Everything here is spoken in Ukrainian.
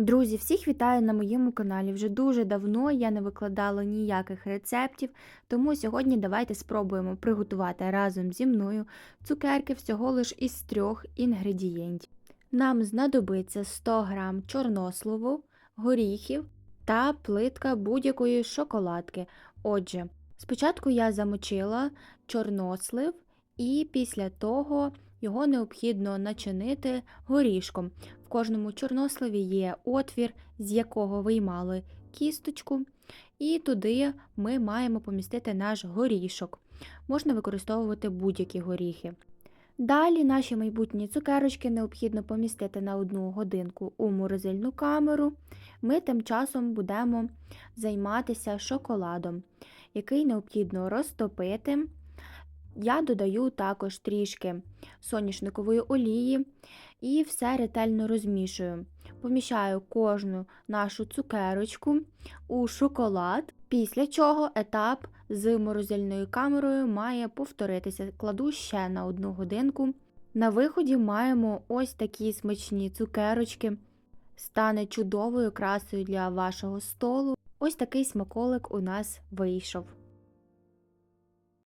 Друзі, всіх вітаю на моєму каналі. Вже дуже давно я не викладала ніяких рецептів, тому сьогодні давайте спробуємо приготувати разом зі мною цукерки всього лиш із трьох інгредієнтів. Нам знадобиться 100 г чорносливу, горіхів та плитка будь-якої шоколадки. Отже, спочатку я замочила чорнослив і після того його необхідно начинити горішком. Кожному чорносливі є отвір, з якого виймали кісточку, і туди ми маємо помістити наш горішок. Можна використовувати будь-які горіхи. Далі наші майбутні цукерочки необхідно помістити на одну годинку у морозильну камеру. Ми тим часом будемо займатися шоколадом, який необхідно розтопити. Я додаю також трішки соняшникової олії і все ретельно розмішую. Поміщаю кожну нашу цукерочку у шоколад, після чого етап з морозильною камерою має повторитися. Кладу ще на одну годинку. На виході маємо ось такі смачні цукерочки. Стане чудовою красою для вашого столу. Ось такий смаколик у нас вийшов.